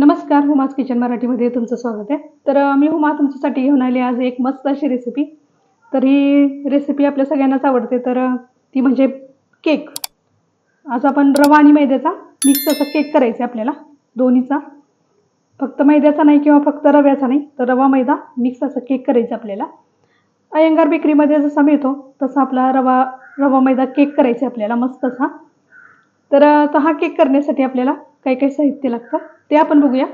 नमस्कार हुमाज किचन मराठीमध्ये तुमचं स्वागत आहे. तर मी हुमा तुमच्यासाठी घेऊन आली आज एक मस्त अशी रेसिपी तर ही रेसिपी आपल्या सगळ्यांनाच आवडते. तर ती म्हणजे केक आज आपण रवा आणि मैद्याचा मिक्स असा केक करायचा आहे आपल्याला दोन्हीचा. फक्त मैद्याचा नाही किंवा फक्त रव्याचा नाही तर रवा मैदा मिक्स असा केक करायचा आपल्याला. अयंगार बेकरीमध्ये जसा मिळतो तसा आपला रवा रवा मैदा केक करायचा आहे आपल्याला मस्त असा. तर हा केक करण्यासाठी आपल्याला काही काही साहित्य लागतं ते आपण बघूया.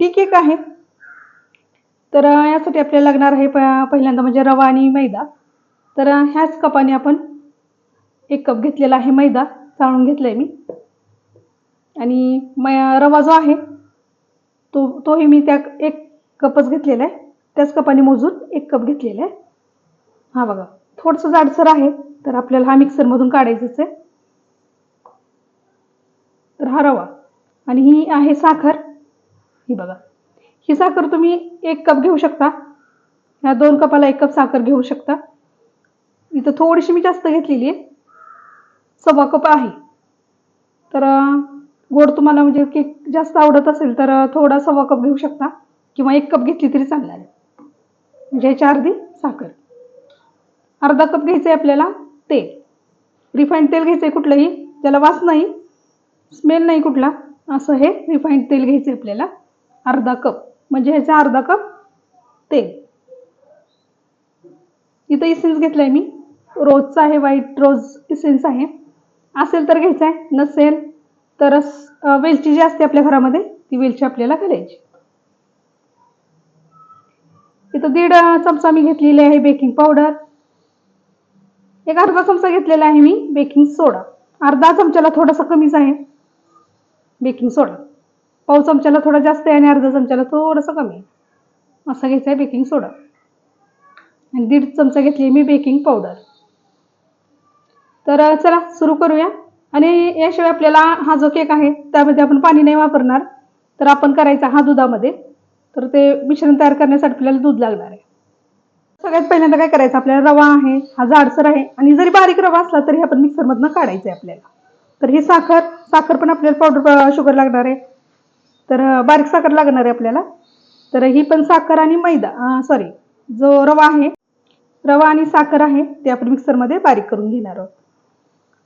टी केक आहे. तर यासाठी आपल्याला लागणार आहे प पहिल्यांदा म्हणजे रवा आणि मैदा. तर ह्याच कपाने आपण एक कप घेतलेला आहे मैदा चाळून घेतला आहे मी. आणि मै रवा जो आहे तो तोही मी त्या एक कपच घेतलेला आहे. त्याच कपाने मोजून एक कप घेतलेला आहे. हा बघा थोडंसं जाडसर आहे तर आपल्याला हा मिक्सरमधून काढायचंच आहे. तर हा रवा. आणि ही आहे साखर. ही बघा. ही साखर तुम्ही एक कप घेऊ शकता. ह्या दोन कपाला एक कप साखर घेऊ शकता. इथं थोडीशी मी जास्त घेतलेली आहे. सव्वा कप आहे. तर गोड तुम्हाला म्हणजे केक जास्त आवडत असेल तर थोडा सव्वा कप घेऊ शकता. किंवा एक कप घेतली तरी चालणार आहे. म्हणजे ह्याच्या अर्धी साखर. अर्धा कप घ्यायचं आहे आपल्याला तेल. रिफाईंड तेल घ्यायचं आहे कुठलंही. त्याला वास नाही स्मेल नाही कुठला. असं हे रिफाईंड तेल घ्यायचं आहे आपल्याला. अर्धा कप. म्हणजे ह्याचा अर्धा कप तेल. इथं इसेन्स घेतलं आहे मी. रोजचा आहे व्हाईट रोज इसेन्स आहे. असेल तर घ्यायचा आहे नसेल तर वेलची जी असते आपल्या घरामध्ये ती वेलची आपल्याला घालायची. इथं दीड चमचा मी घेतलेली आहे बेकिंग पावडर एक अर्धा चमचा घेतलेला आहे मी बेकिंग सोडा अर्धा चमच्याला थोडासा कमीच आहे. Baking soda. पाव चमच्याला थोडा जास्त आहे आणि अर्धा चमच्याला थोडंसं कमी आहे. असा घ्यायचा आहे बेकिंग सोडा. आणि दीड चमचा घेतली मी बेकिंग पावडर. तर चला सुरू करूया. आणि याशिवाय आपल्याला हा जो केक आहे त्यामध्ये आपण पाणी नाही वापरणार. तर आपण करायचा हा दुधामध्ये. तर ते मिश्रण तयार करण्यासाठी आपल्याला दूध लागणार आहे. सगळ्यात पहिल्यांदा काय करायचं? आपल्याला रवा आहे हा जाडसर आहे. आणि जरी बारीक रवा असला तरी आपण मिक्सरमधनं काढायचं आहे आपल्याला. तर ही साखर साखर पण आपल्याला पावडर शुगर लागणार आहे. तर बारीक साखर लागणार आहे आपल्याला. तर ही पण साखर आणि मैदा सॉरी जो रवा आहे रवा आणि साखर आहे ते आपण मिक्सरमध्ये बारीक करून घेणार आहोत.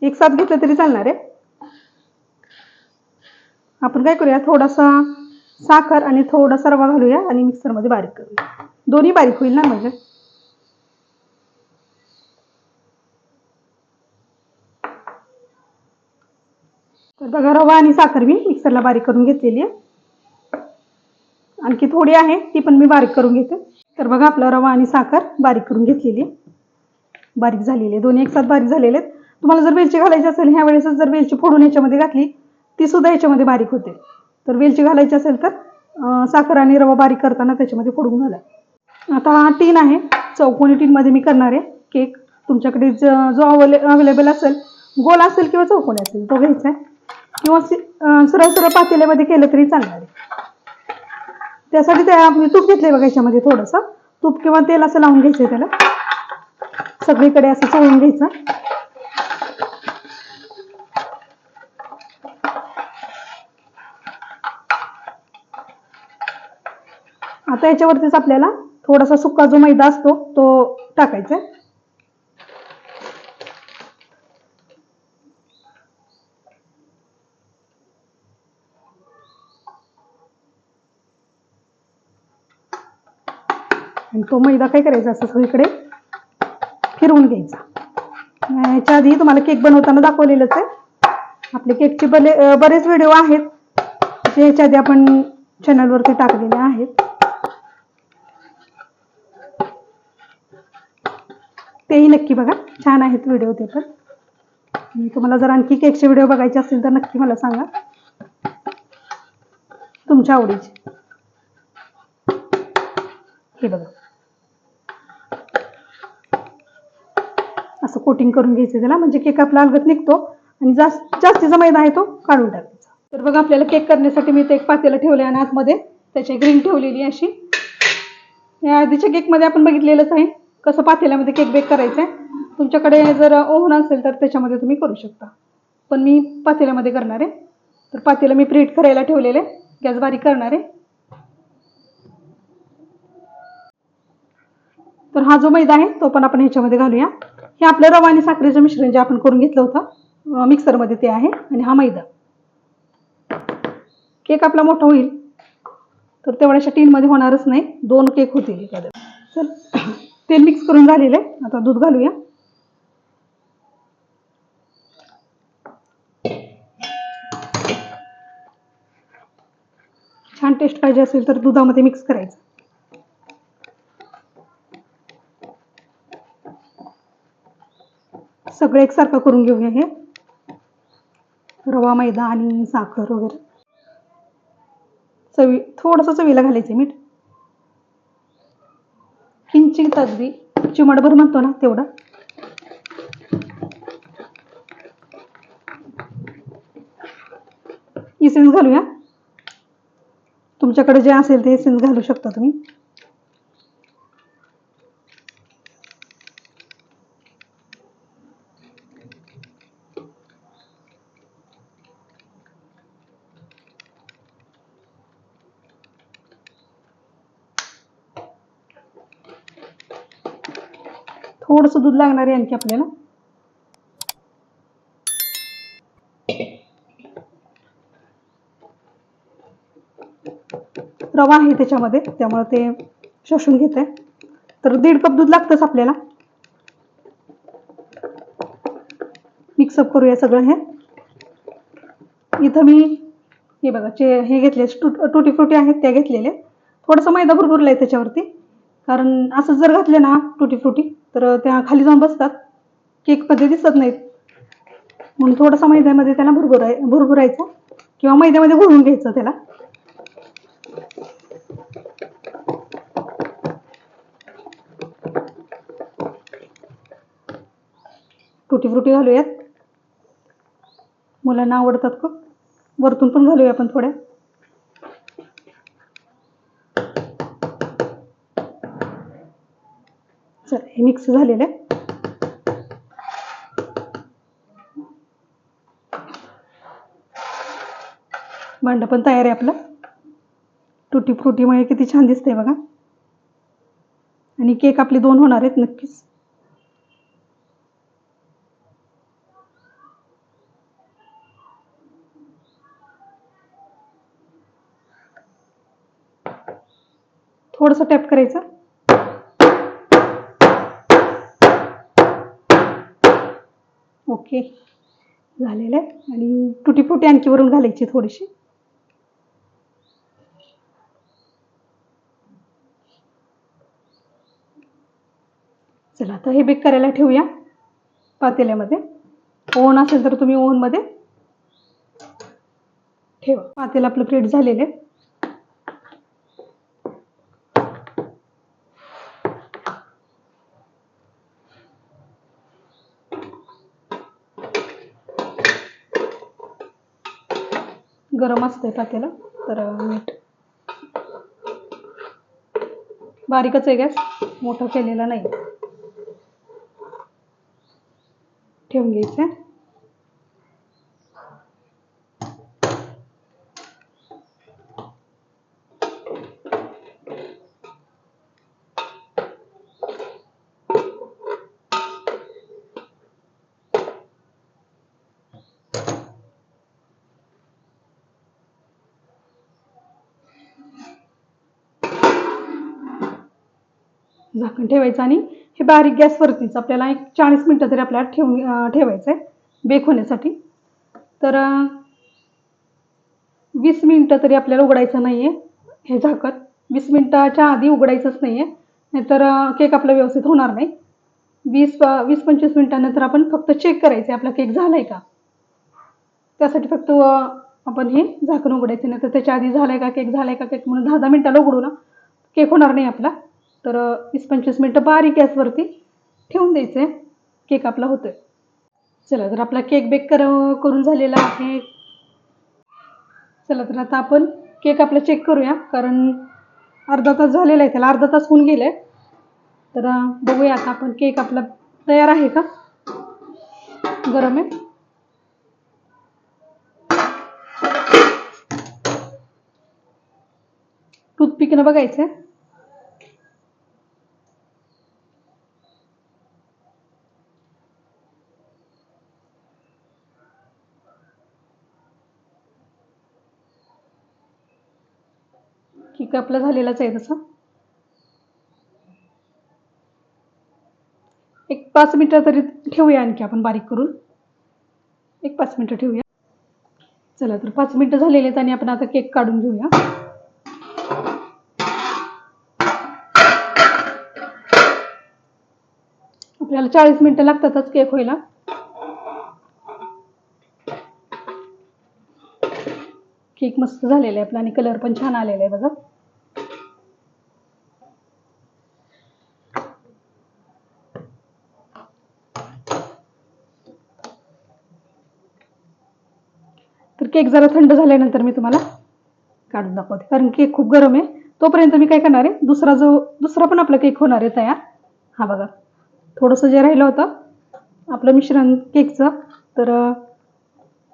एक साथ घेतलं तरी चालणार आहे. आपण काय करूया थोडासा साखर आणि थोडासा रवा घालूया आणि मिक्सरमध्ये बारीक करूया. दोन्ही बारीक होईल ना म्हणजे? तर बघा रवा आणि साखर मी मिक्सरला बारीक करून घेतलेली आहे. आणखी थोडी आहे ती पण मी बारीक करून घेते. तर बघा आपला रवा आणि साखर बारीक करून घेतलेली आहे. बारीक झालेली आहे. दोन्ही एकसाथ बारीक झालेले आहेत. तुम्हाला जर वेलची घालायची असेल ह्या वेळेसच जर वेलची फोडून याच्यामध्ये घातली ती सुद्धा ह्याच्यामध्ये बारीक होते. तर वेलची घालायची असेल तर साखर आणि रवा बारीक करताना त्याच्यामध्ये फोडून घाला. आता हा टीन आहे. चौकोनी टीनमध्ये मी करणार आहे. केक तुमच्याकडे ज- जो अवेले अवेलेबल असेल गोल असेल किंवा चौकोनी असेल तो घ्यायचा आहे. किंवा सरळ सरळ पातेल्यामध्ये केलं तरी चालणार आहे. त्यासाठी त्या मी तूप घेतले बघा याच्यामध्ये थोडंसं. तूप किंवा तेल असं लावून घ्यायचं त्याला. सगळीकडे असं चळून घ्यायचं. आता याच्यावरतीच आपल्याला थोडासा सुका जो मैदा असतो तो टाकायचा आहे. आणि तो मैदा काय करायचा असं सगळीकडे फिरवून घ्यायचा. याच्या आधी तुम्हाला केक बनवताना दाखवलेलंच आहे. आपले केकचे बले बरेच व्हिडिओ आहेत. जे याच्या आधी आपण चॅनलवरती टाकलेले आहेत. तेही नक्की बघा. छान आहेत व्हिडिओ ते पण. तुम्हाला जर आणखी केकचे व्हिडिओ बघायचे असतील तर नक्की मला सांगा. तुमच्या आवडीचे. हे बघा. असं कोटिंग करून घ्यायचं त्याला. म्हणजे केक आपला अलगत निघतो आणि जास्त जास्तीचा मैदा आहे तो काढून टाकायचा. तर बघा आपल्याला केक करण्यासाठी मी ते एक पातेला ठेवलं आणि आतमध्ये त्याची ग्रीन ठेवलेली आहे अशी. या आधीच्या केकमध्ये आपण बघितलेलंच आहे कसं पातेल्यामध्ये केक बेक करायचं आहे तुमच्याकडे जर ओव्हन असेल तर त्याच्यामध्ये तुम्ही करू शकता. पण मी पातेल्यामध्ये करणार आहे. तर पातेलं मी प्रीट करायला ठेवलेलं आहे. गॅस बारीक करणार आहे. तर हा जो मैदा आहे तो पण आपण ह्याच्यामध्ये घालूया. हे आपलं रवा आणि साखरेचं मिश्रण जे आपण करून घेतलं होतं मिक्सरमध्ये ते आहे आणि हा मैदा. केक आपला मोठा होईल तर तेवढ्याशा टीनमध्ये होणारच नाही दोन केक होतील एखाद्या तर तेल मिक्स करून झालेलं आहे आता दूध घालूया. छान टेस्ट पाहिजे असेल तर दुधामध्ये मिक्स करायचं. सगळं एकसारखं करून घेऊया हे. रवा मैदा आणि साखर वगैरे. चवी थोडंसं चवीला घालायचं मीठ. किंचित अगदी चिमटभर म्हणतो ना तेवढा. इसेन्स घालूया. तुमच्याकडे जे असेल ते इसेन्स घालू शकता तुम्ही. थोडंसं दूध लागणार आहे आणखी आपल्याला. रवा आहे त्याच्यामध्ये त्यामुळे ते शोषून घेत आहे तर दीड कप दूध लागतंच आपल्याला. मिक्सअप करूया सगळं हे. इथं मी हे बघा चे हे घेतले टुटी फ्रुटी आहेत त्या घेतलेले थोडंसं मैदा भरपूरला आहे त्याच्यावरती. कारण असं जर घातले ना टुटी फ्रुटी तर त्या खाली जाऊन बसतात. केकमध्ये दिसत नाहीत. म्हणून थोडंसं मैद्यामध्ये त्याला भुरभुराय भुरभुरायचं किंवा मैद्यामध्ये घोळून घ्यायचं त्याला. टुटी फ्रुटी घालूयात. मुलांना आवडतात का? वरतून पण घालूया आपण थोड्या चल हे मिक्स झालेलं आहे. भांडं पण तयार आहे आपलं. टुटी फ्रुटीमुळे म्हणजे किती छान दिसतंय बघा. आणि केक आपले दोन होणार आहेत नक्कीच. थोडंसं टॅप करायचं. ओके. झालेलं आहे. आणि टुटी फुटी आणखी वरून घालायची थोडीशी. चला आता हे बेक करायला ठेवूया पातेल्यामध्ये. ओव्हन असेल तर तुम्ही ओव्हनमध्ये ठेवा. पातेलं आपलं प्लेट झालेलं आहे. गरम असते पातेलं तर मीठ. बारीकच आहे गॅस मोठं केलेला नाही. ठेवून घ्यायचं झाकण ठेवायचं आणि हे बारीक गॅसवरतीच आपल्याला एक चाळीस मिनटं तरी आपल्याला ठेवून ठेवायचं आहे बेक होण्यासाठी. तर वीस मिनटं तरी आपल्याला उघडायचं नाही आहे हे झाकण. वीस मिनटाच्या आधी उघडायचंच नाही आहे नाहीतर केक आपला व्यवस्थित होणार नाही. वीस वीस पंचवीस मिनटानंतर आपण फक्त चेक करायचं आहे आपला केक झाला आहे का? त्यासाठी फक्त आपण हे झाकण उघडायचं. नाही तर त्याच्या आधी झालाय का केक झाला आहे का केक म्हणून दहा दहा मिनटाला उघडू ना. केक होणार नाही आपला. तर वीस पंचवीस मिनटं बारीक गॅसवरती ठेवून द्यायचं. आहे केक आपला होतोय. चला तर आपला केक बेक कर करून झालेला आहे. चला तर आता आपण केक आपला चेक करूया कारण अर्धा तास झालेला आहे त्याला अर्धा तास होऊन गेलाय. आहे तर बघूया आता आपण केक आपला तयार आहे का? गरम आहे. टूथपिकनं बघायचं आहे केक आपला झालेलाच आहे तसा. एक पाच मिनटं तरी ठेवूया आणखी आपण बारीक करून. एक पाच मिनटं ठेवूया. चला तर पाच मिनटं झालेले आहेत आणि आपण आता केक काढून घेऊया. आपल्याला चाळीस मिनटं लागतातच केक व्हायला. केक मस्त झालेला आहे आपला आणि कलर पण छान आलेला आहे बघा. केक जरा थंड झाल्यानंतर मी तुम्हाला काढून दाखवते. कारण केक खूप गरम आहे. तोपर्यंत मी काय करणार आहे? दुसरा जो दुसरा पण आपला केक होणार आहे तयार. हा बघा. थोडंसं जे राहिलं होतं आपलं मिश्रण केकचं तर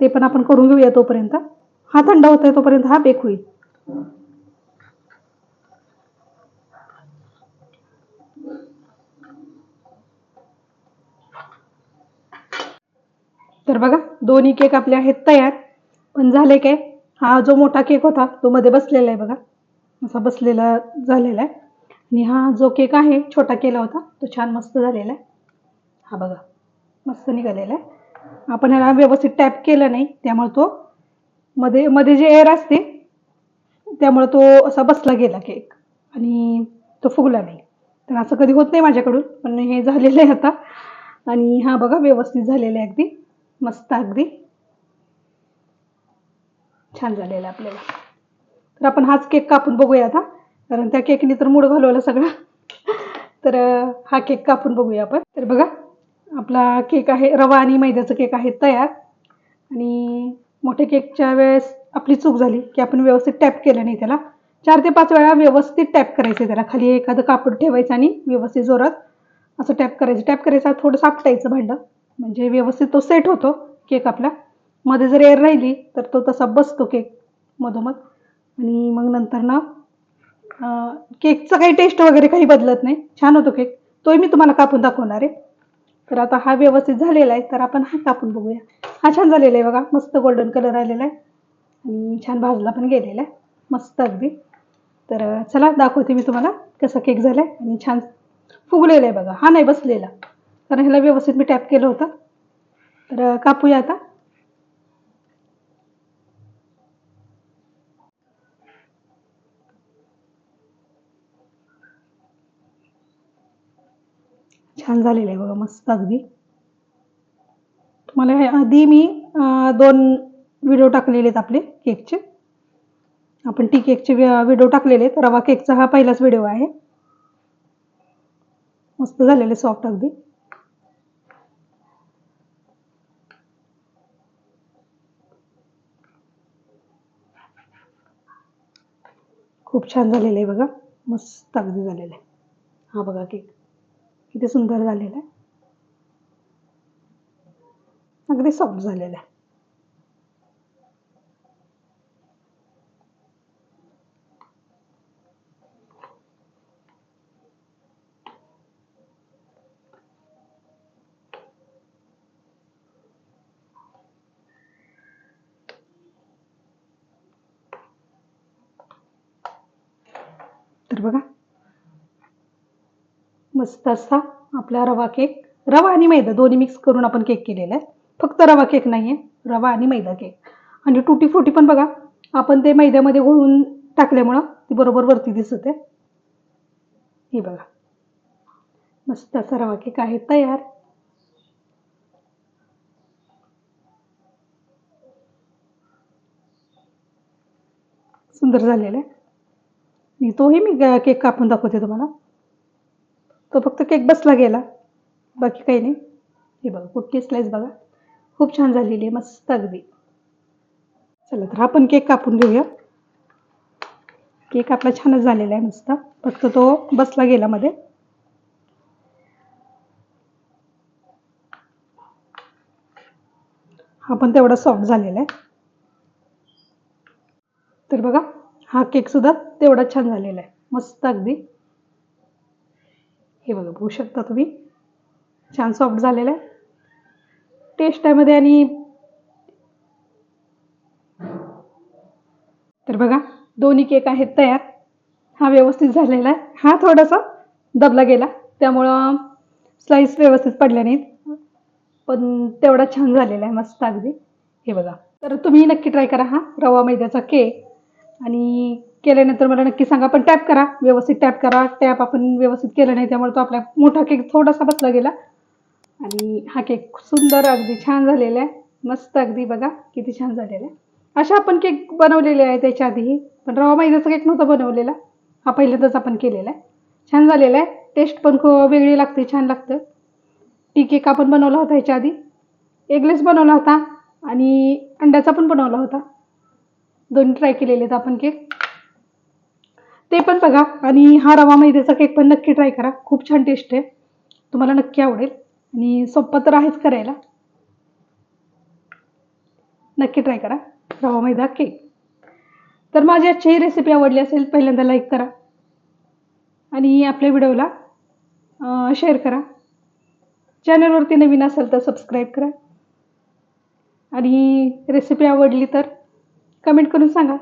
ते पण आपण करून घेऊया तोपर्यंत. हा थंड होतोय तोपर्यंत हा बेक होईल. तर बघा दोन्ही केक आपले आहेत तयार. पण झाले काय? हा जो मोठा केक होता तो मध्ये बसलेला आहे बघा. असा बसलेला झालेला आहे. आणि हा जो केक आहे छोटा केला होता तो छान मस्त झालेला आहे. हा बघा मस्त निघालेला आहे. आपण ह्याला व्यवस्थित टॅप केलं नाही त्यामुळे तो मध्ये मध्ये जे एअर असते त्यामुळे तो असा बसला गेला केक. आणि तो फुगला नाही. तर असं कधी होत नाही माझ्याकडून पण हे झालेलं आहे आता. आणि हा बघा व्यवस्थित झालेला आहे अगदी. मस्त अगदी. छान झालेला आपल्याला. तर आपण हाच केक कापून बघूया आता. कारण त्या केकने तर मूड घालवला सगळा. तर हा केक कापून बघूया आपण. तर बघा आपला केक आहे रवा आणि मैद्याचा केक आहे तयार. आणि मोठ्या केकच्या वेळेस आपली चूक झाली की आपण व्यवस्थित टॅप केलं नाही त्याला. चार ते पाच वेळा व्यवस्थित टॅप करायचं त्याला. खाली एखादं कापड ठेवायचं आणि व्यवस्थित जोरात असं टॅप करायचं. टॅप करायचं थोडं सापटायचं भांडं. म्हणजे व्यवस्थित तो सेट होतो केक आपला. मध्ये जर एअर राहिली तर तो तसा बसतो केक मधोमध. आणि मग नंतर ना केकचा केकचं काही टेस्ट वगैरे काही बदलत नाही. छान होतो केक तोही मी तुम्हाला कापून दाखवणार आहे. तर आता हा व्यवस्थित झालेला आहे तर आपण हा कापून बघूया. हा छान झालेला आहे बघा. मस्त गोल्डन कलर आलेला आहे. आणि छान भाजला पण गेलेला आहे. मस्त अगदी. तर चला दाखवते मी तुम्हाला कसा केक झाला आहे आणि छान फुगलेला आहे बघा. हा नाही बसलेला. कारण ह्याला व्यवस्थित मी टॅप केलं होतं. तर कापूया आता. छान झालेलं आहे बघा मस्त अगदी. तुम्हाला हे आधी मी दोन व्हिडिओ टाकलेले आहेत आपले केकचे आपण टी केकचे व्हिडिओ टाकलेले आहेत. रवा केकचा हा पहिलाच व्हिडिओ आहे. मस्त झालेले सॉफ्ट अगदी. खूप छान झालेलं आहे बघा मस्त अगदी झालेलं आहे. हा बघा केक किती सुंदर झालेला आहे. अगदी सॉफ्ट झालेला आहे. तर बघा मस्त असा आपला रवा केक रवा आणि मैदा दोन्ही मिक्स करून आपण केक केलेला आहे. फक्त रवा केक नाही आहे रवा आणि मैदा केक. आणि टुटी फुटी पण बघा आपण ते मैद्यामध्ये घोळून टाकल्यामुळं ती बरोबर वरती दिसत. आहे हे बघा. मस्त असा रवा केक आहे तयार. सुंदर झालेला आहे. मी तोही मी केक कापून दाखवते तुम्हाला. तो फक्त केक बसला गेला. बाकी काही नाही. हे बघा कुठली स्लाईस बघा. खूप छान झालेली आहे मस्त अगदी. चला तर आपण केक कापून घेऊया. केक आपला छानच झालेला आहे मस्त. फक्त तो बसला गेला मध्ये. हा पण तेवढा सॉफ्ट झालेला आहे. तर बघा हा केक सुद्धा तेवढा छान झालेला आहे मस्त अगदी. हे बघा बघू शकता तुम्ही. छान सॉफ्ट झालेलं आहे. टेस्ट त्यामध्ये आणि तर बघा दोन्ही केक आहेत तयार. हा व्यवस्थित झालेला आहे. हा थोडासा दबला गेला. त्यामुळं स्लाईस व्यवस्थित पडल्या नाहीत. पण तेवढा छान झालेला आहे मस्त अगदी. हे बघा. तर तुम्ही नक्की ट्राय करा हा रवा मैद्याचा केक आणि केल्यानंतर मला नक्की सांगा. पण टॅप करा. व्यवस्थित टॅप करा. टॅप आपण व्यवस्थित केलं नाही त्यामुळे तो आपला मोठा केक थोडासा बसला गेला. आणि हा केक सुंदर अगदी छान झालेला आहे. मस्त अगदी बघा किती छान झालेला आहे. अशा आपण केक बनवलेले आहे त्याच्या आधीही पण रवा मैद्याचा केक नव्हता बनवलेला. हा पहिल्यांदाच आपण केलेला आहे. छान झालेला आहे. टेस्ट पण खूप वेगळी लागते छान लागतं. टी केक आपण बनवला होता ह्याच्या आधी. एगलेस बनवला होता आणि अंड्याचा पण बनवला होता. दोन्ही ट्राय केलेले आहेत आपण केक ते पण बघा. आणि हा रवा मैद्याचा केक पण नक्की ट्राय करा. खूप छान टेस्ट आहे. तुम्हाला नक्की आवडेल. आणि सोप्पा तर आहेच करायला. नक्की ट्राय करा. रवा मैदा केक तर माझी आजची ही रेसिपी आवडली असेल पहिल्यांदा लाईक करा. आणि आपल्या व्हिडिओला शेअर करा. चॅनलवरती नवीन असेल तर सबस्क्राईब करा. आणि रेसिपी आवडली तर कमेंट करून सांगा.